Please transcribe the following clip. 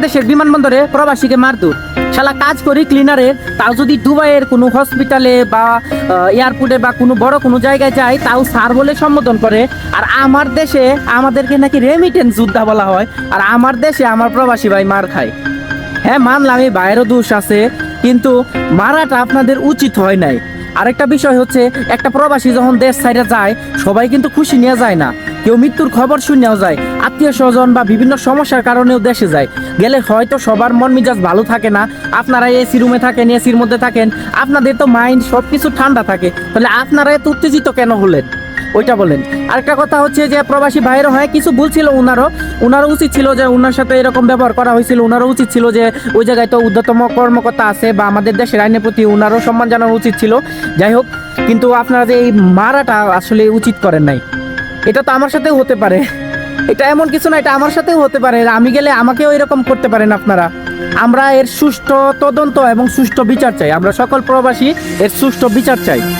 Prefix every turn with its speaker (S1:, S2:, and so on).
S1: বাংলাদেশের বিমানবন্দরে প্রবাসীকে মারধর। শালা কাজ করি ক্লিনারে তাও যদি দুবাইয়ের কোনো হসপিটালে বা এয়ারপোর্টে বা কোনো বড় কোনো জায়গায় যায়, তাও স্যার বলে সম্বোধন করে। আর আমার দেশে আমাদেরকে নাকি রেমিটেন্স যোদ্ধা বলা হয়। আর আমার দেশে আমার প্রবাসী ভাই মার খায়। হ্যাঁ মানলাম, এই বাইরেও দোষ আছে, কিন্তু মারাটা আপনাদের উচিত হয় নাই। আরেকটা বিষয় হচ্ছে, একটা প্রবাসী যখন দেশ সাইডে যায়, সবাই কিন্তু খুশি নিয়ে যায় না। কেউ মৃত্যুর খবর শুনেও যায়, আত্মীয় স্বজন বা বিভিন্ন সমস্যার কারণেও দেশে যায়। গেলে হয়তো সবার মন মিজাজ ভালো থাকে না আপনারা এসি রুমে থাকেন এসির মধ্যে থাকেন, আপনাদের তো মাইন্ড সব কিছু ঠান্ডা থাকে, তাহলে আপনারা এত উত্তেজিত কেন হলেন? ওইটা বলেন। আরেকটা কথা হচ্ছে যে প্রবাসী ভাইয়েরও হয়, কিছু বলছিল ওনারও উনারও উচিত ছিল যে ওনার সাথে এরকম ব্যবহার করা হয়েছিল ওনারও উচিত ছিল যে ওই জায়গায় তো ঊর্ধ্বতম কর্মকর্তা আছে বা আমাদের দেশের আইনের প্রতি ওনারও সম্মান জানানো উচিত ছিল। যাই হোক, কিন্তু আপনারা যে এই মারাটা আসলে উচিত করেন নাই। এটা তো আমার সাথেও হতে পারে। এটা এমন কিছু না, এটা আমার সাথেও হতে পারে। আমি গেলে আমাকেও এরকম করতে পারেন আপনারা। আমরা এর সুষ্ঠু তদন্ত এবং সুষ্ঠু বিচার চাই। আমরা সকল প্রবাসী এর সুষ্ঠু বিচার চাই।